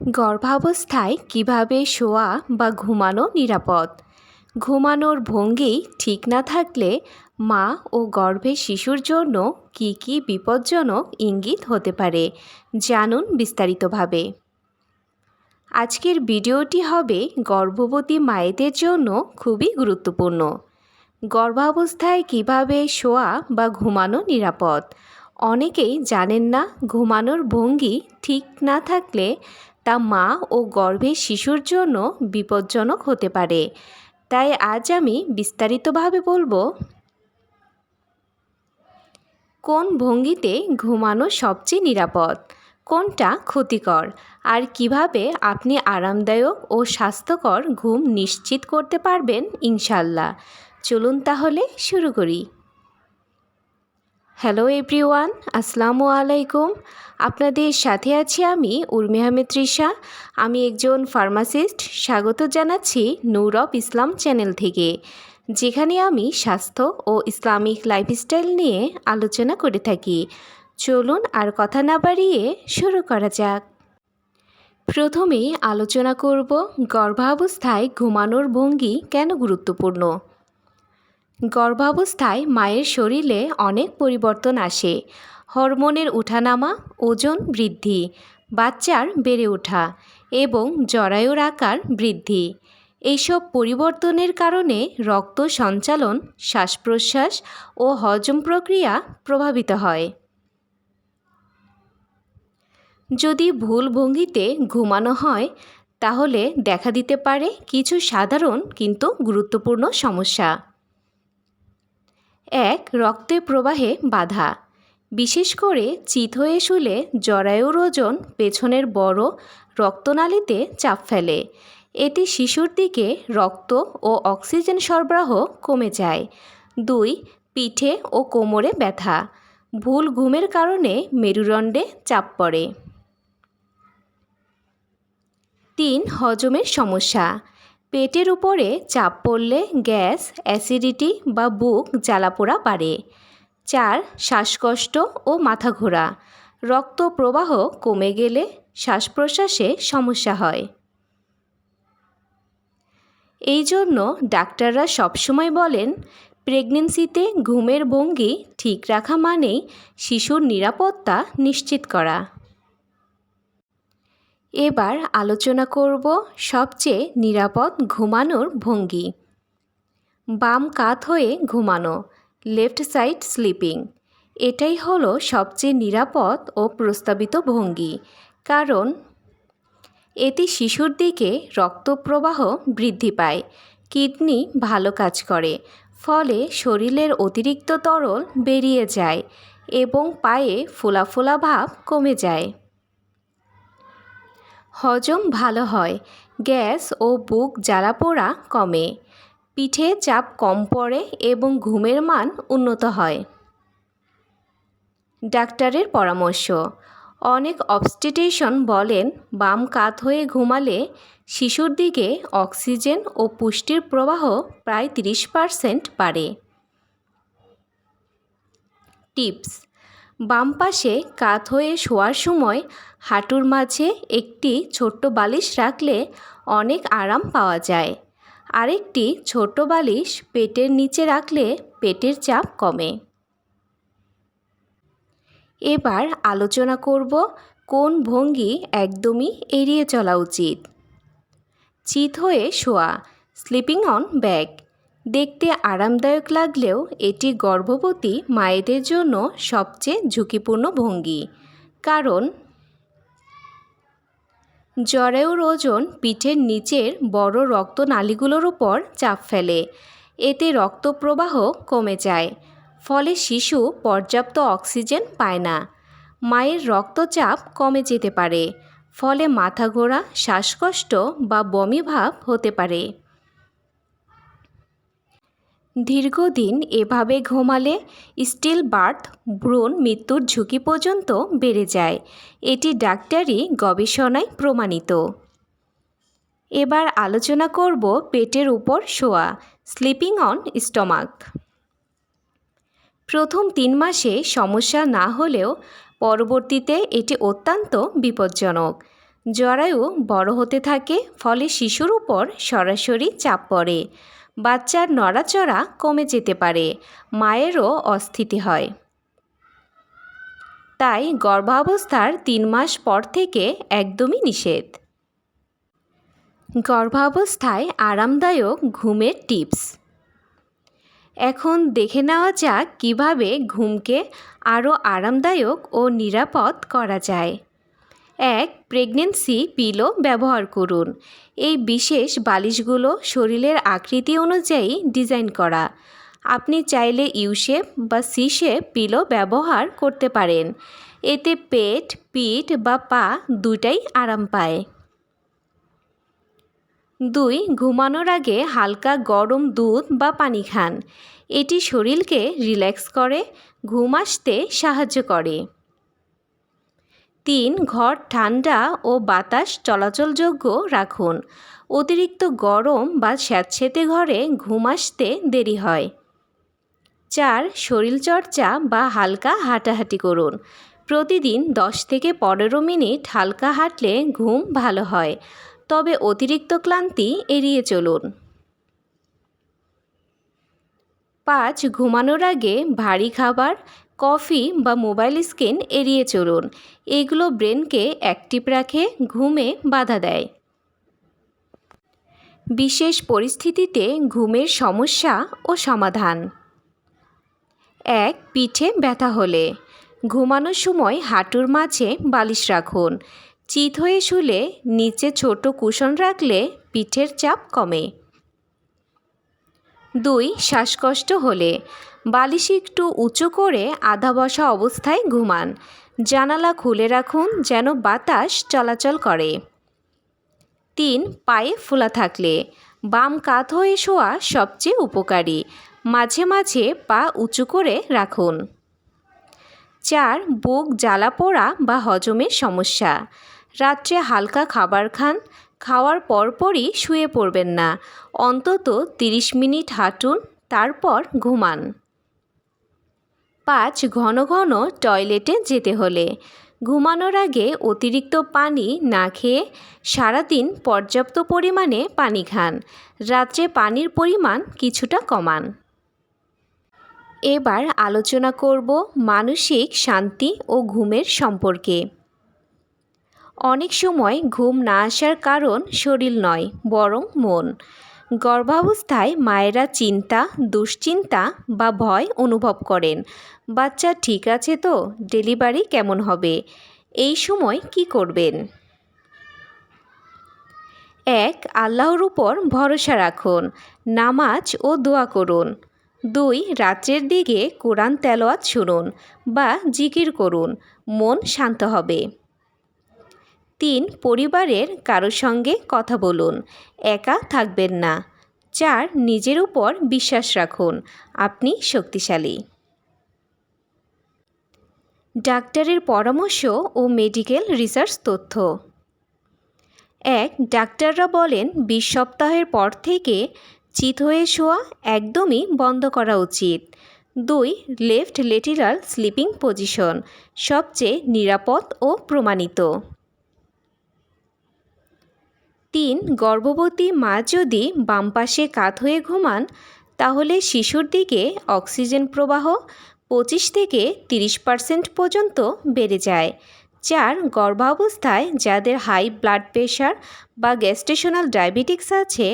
গর্ভাবস্থায় কীভাবে শোয়া বা ঘুমানো নিরাপদ? ঘুমানোর ভঙ্গি ঠিক না থাকলে মা ও গর্ভে শিশুর জন্য কি কি বিপজ্জনক ইঙ্গিত হতে পারে, জানুন বিস্তারিতভাবে। আজকের ভিডিওটি হবে গর্ভবতী মায়েদের জন্য খুবই গুরুত্বপূর্ণ। গর্ভাবস্থায় কীভাবে শোয়া বা ঘুমানো নিরাপদ? অনেকেই জানেন না, ঘুমানোর ভঙ্গি ঠিক না থাকলে তা মা ও গর্ভের শিশুর জন্য বিপজ্জনক হতে পারে। তাই আজ আমি বিস্তারিতভাবে বলব, কোন ভঙ্গিতে ঘুমানো সবচেয়ে নিরাপদ? কোনটা ক্ষতিকর? আর কীভাবে আপনি আরামদায়ক ও স্বাস্থ্যকর ঘুম নিশ্চিত করতে পারবেন ইনশাল্লাহ চলুন তাহলে শুরু করি। হ্যালো এভরিওয়ান আসসালামু আলাইকুম। আপনাদের সাথে আছি আমি উর্মি আহমেদ আমি একজন ফার্মাসিস্ট স্বাগত জানাচ্ছি নূর অফ ইসলাম চ্যানেল থেকে, যেখানে আমি স্বাস্থ্য ও ইসলামিক লাইফস্টাইল নিয়ে আলোচনা করে থাকি। চলুন আর কথা না বাড়িয়ে শুরু করা যাক। প্রথমেই আলোচনা করব গর্ভাবস্থায় ঘুমানোর ভঙ্গি কেন গুরুত্বপূর্ণ? গর্ভাবস্থায় মায়ের শরীরে অনেক পরিবর্তন আসে। হরমোনের উঠানামা, ওজন বৃদ্ধি, বাচ্চার বেড়ে ওঠা এবং জরায়ুর আকার বৃদ্ধি। এইসব পরিবর্তনের কারণে রক্ত সঞ্চালন শ্বাস প্রশ্বাস ও হজম প্রক্রিয়া প্রভাবিত হয়। যদি ভুল ভঙ্গিতে ঘুমানো হয়, তাহলে দেখা দিতে পারে কিছু সাধারণ কিন্তু গুরুত্বপূর্ণ সমস্যা। এক রক্তের প্রবাহে বাধা। বিশেষ করে চিত হয়ে শুলে জরায়ুর ওজন পেছনের বড় রক্তনালীতে চাপ ফেলে। এটি শিশুর দিকে রক্ত ও অক্সিজেন সরবরাহ কমে যায়। দুই, পিঠে ও কোমরে ব্যথা। ভুল ঘুমের কারণে মেরুদণ্ডে চাপ পড়ে। তিন, হজমের সমস্যা। পেটের উপরে চাপ পড়লে গ্যাস, অ্যাসিডিটি বা বুক জ্বালাপোড়া বাড়ে। চার, শ্বাসকষ্ট ও মাথা ঘোরা রক্ত প্রবাহ কমে গেলে শ্বাস প্রশ্বাসে সমস্যা হয়। এই জন্য ডাক্তাররা সবসময় বলেন, প্রেগনেন্সিতে ঘুমের ভঙ্গি ঠিক রাখা মানেই শিশুর নিরাপত্তা নিশ্চিত করা। এবার আলোচনা করব সবচেয়ে নিরাপদ ঘুমানোর ভঙ্গি। বাম কাত হয়ে ঘুমানো, লেফট সাইড স্লিপিং। এটাই হলো সবচেয়ে নিরাপদ ও প্রস্তাবিত ভঙ্গি, কারণ এতে শিশুর দিকে রক্তপ্রবাহ বৃদ্ধি পায়, কিডনি ভালো কাজ করে, ফলে শরীরের অতিরিক্ত তরল বেরিয়ে যায় এবং পায়ে ফোলা ফোলা ভাব কমে যায়। হজম ভালো হয়। গ্যাস ও বুক জ্বালা পোড়া কমে। পিঠে চাপ কম পড়ে এবং ঘুমের মান উন্নত হয়। ডাক্তারের পরামর্শ, অনেক অবস্টিটেশন বলেন, বাম কাত হয়ে ঘুমালে শিশুর দিকে অক্সিজেন ও পুষ্টির প্রবাহ প্রায় তিরিশ পারসেন্ট বাড়ে। টিপস বাম পাশে কাত হয়ে শোয়ার সময় হাঁটুর মাঝে একটি ছোট্ট বালিশ রাখলে অনেক আরাম পাওয়া যায়। আরেকটি ছোট বালিশ পেটের নিচে রাখলে পেটের চাপ কমে। এবার আলোচনা করব কোন ভঙ্গি একদমই এড়িয়ে চলা উচিত। চিত হয়ে শোয়া স্লিপিং অন ব্যাগ দেখতে আরামদায়ক লাগলেও এটি গর্ভবতী মায়েদের জন্য সবচেয়ে ঝুঁকিপূর্ণ ভঙ্গি। কারণ জরায়ুর ওজন পিঠের নিচের বড় রক্তনালীগুলোর উপর চাপ ফেলে। এতে রক্ত প্রবাহ কমে যায়, ফলে শিশু পর্যাপ্ত অক্সিজেন পায় না। মায়ের রক্তচাপ কমে যেতে পারে, ফলে মাথা ঘোরা, শ্বাসকষ্ট বা বমি ভাব হতে পারে। দীর্ঘদিন এভাবে ঘুমালে স্টিল বার্থ, ভ্রূণ মৃত্যুর ঝুঁকি পর্যন্ত বেড়ে যায়। এটি ডাক্তারি গবেষণায় প্রমাণিত। এবার আলোচনা করব পেটের উপর শোয়া, স্লিপিং অন স্টমাক। প্রথম তিন মাসে সমস্যা না হলেও পরবর্তীতে এটি অত্যন্ত বিপজ্জনক। জরায়ু বড় হতে থাকে, ফলে শিশুর উপর সরাসরি চাপ পড়ে। বাচ্চার নড়াচড়া কমে যেতে পারে, মায়েরও অস্থিতি হয়। তাই গর্ভাবস্থার তিন মাস পর থেকে একদমই নিষেধ। গর্ভাবস্থায় আরামদায়ক ঘুমের টিপস। এখন দেখে নেওয়া যাক কীভাবে ঘুমকে আরও আরামদায়ক ও নিরাপদ করা যায়। এক প্রেগনেন্সি পিলো ব্যবহার করুন। এই বিশেষ বালিশগুলো শরীরের আকৃতি অনুযায়ী ডিজাইন করা। আপনি চাইলে ইউশেপ বা সি শেপ পিলো ব্যবহার করতে পারেন। এতে পেট, পিঠ বা পা দুটাই আরাম পায়। দুই, ঘুমানোর আগে হালকা গরম দুধ বা পানি খান। এটি শরীরকে রিল্যাক্স করে, ঘুম আসতে সাহায্য করে। তিন ঘর ঠান্ডা ও বাতাস চলাচলযোগ্য রাখুন। অতিরিক্ত গরম বা স্যাঁতসেঁতে ঘরে ঘুম আসতে দেরি হয়। চার, শরীরচর্চা বা হালকা হাঁটাহাঁটি করুন। প্রতিদিন দশ থেকে পনেরো মিনিট হালকা হাঁটলে ঘুম ভালো হয়। তবে অতিরিক্ত ক্লান্তি এড়িয়ে চলুন। পাঁচ, ঘুমানোর আগে ভারী খাবার কফি বা মোবাইল স্ক্রিন এড়িয়ে চলুন। এগুলো ব্রেনকে অ্যাক্টিভ রাখে, ঘুমে বাধা দেয়। বিশেষ পরিস্থিতিতে ঘুমের সমস্যা ও সমাধান। এক, পিঠে ব্যথা হলে। ঘুমানোর সময় হাঁটুর মাঝে বালিশ রাখুন। চিত হয়ে শুলে নিচে ছোট কুশন রাখলে পিঠের চাপ কমে। দুই, শ্বাসকষ্ট হলে। বালিশ একটু উঁচু করে আধা বসা অবস্থায় ঘুমান। জানালা খুলে রাখুন যেন বাতাস চলাচল করে। তিন, পায়ে ফোলা থাকলে। বাম কাত হয়ে শোয়া সবচেয়ে উপকারী। মাঝে মাঝে পা উঁচু করে রাখুন। চার, বুক জ্বালা পোড়া বা হজমের সমস্যা। রাত্রে হালকা খাবার খান। খাওয়ার পরপরই শুয়ে পড়বেন না। অন্তত তিরিশ মিনিট হাঁটুন, তারপর ঘুমান। পাঁচ ঘন ঘন টয়লেটে যেতে হলে। ঘুমানোর আগে অতিরিক্ত পানি না খেয়ে সারাদিন পর্যাপ্ত পরিমাণে পানি খান। রাত্রে পানির পরিমাণ কিছুটা কমান। এবার আলোচনা করব মানসিক শান্তি ও ঘুমের সম্পর্কে। অনেক সময় ঘুম না আসার কারণ শরীর নয়, বরং মন। গর্ভাবস্থায় মায়েরা চিন্তা, দুশ্চিন্তা বা ভয় অনুভব করেন। বাচ্চা ঠিক আছে তো? ডেলিভারি কেমন হবে? এই সময় কি করবেন? এক, আল্লাহর উপর ভরসা রাখুন, নামাজ ও দোয়া করুন। দুই, রাত্রের দিকে কোরআন তেলোয়াত শুনুন বা জিকির করুন, মন শান্ত হবে। তিন পরিবারের কারও সঙ্গে কথা বলুন। একা থাকবেন না। চার, নিজের উপর বিশ্বাস রাখুন। আপনি শক্তিশালী। ডাক্তারের পরামর্শ ও মেডিকেল রিসার্চ তথ্য। এক, ডাক্তাররা বলেন, বিশ সপ্তাহের পর থেকে চিত হয়ে শোয়া একদমই বন্ধ করা উচিত। দুই, লেফট লেটিরাল স্লিপিং পজিশন সবচেয়ে নিরাপদ ও প্রমাণিত। তিন গর্ভবতী মা যদি বাম পাশে কাত হয়ে ঘুমান, তাহলে শিশুর দিকে অক্সিজেন প্রবাহ পঁচিশ থেকে তিরিশ পার্সেন্ট পর্যন্ত বেড়ে যায়। চার গর্ভাবস্থায় যাদের হাই ব্লাড প্রেশার বা গ্যাস্ট্রেশনাল ডায়াবেটিক্স আছে,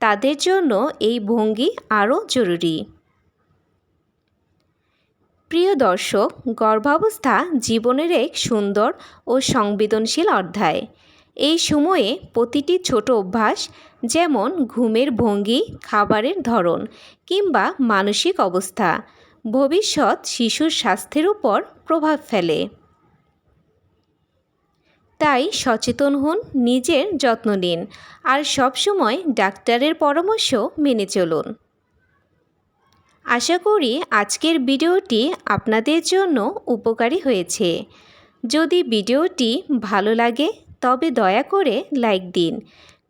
তাদের জন্য এই ভঙ্গি আরও জরুরি। প্রিয় দর্শক, গর্ভাবস্থা জীবনের এক সুন্দর ও সংবেদনশীল অধ্যায়। এই সময়ে প্রতিটি ছোট অভ্যাস, যেমন ঘুমের ভঙ্গি, খাবারের ধরন কিংবা মানসিক অবস্থা, ভবিষ্যৎ শিশুর স্বাস্থ্যের উপর প্রভাব ফেলে। তাই সচেতন হন, নিজের যত্ন নিন আর সবসময় ডাক্তারের পরামর্শ মেনে চলুন। আশা করি আজকের ভিডিওটি আপনাদের জন্য উপকারী হয়েছে। যদি ভিডিওটি ভালো লাগে তবে দয়া করে লাইক দিন,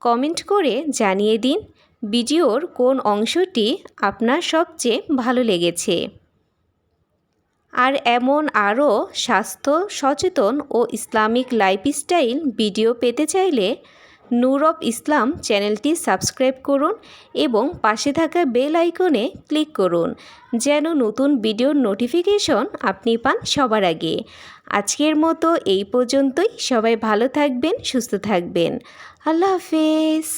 কমেন্ট করে জানিয়ে দিন ভিডিওর কোন অংশটি আপনার সবচেয়ে ভালো লেগেছে। আর এমন আরও স্বাস্থ্য, সচেতন ও ইসলামিক লাইফস্টাইল ভিডিও পেতে চাইলে নূর অফ ইসলাম চ্যানেলটি সাবস্ক্রাইব করুন এবং পাশে থাকা বেল আইকনে ক্লিক করুন, যেন নতুন ভিডিওর নোটিফিকেশন আপনি পান সবার আগে। আজকের মতো এই পর্যন্তই। সবাই ভালো থাকবেন, সুস্থ থাকবেন। আল্লাহ হাফেজ।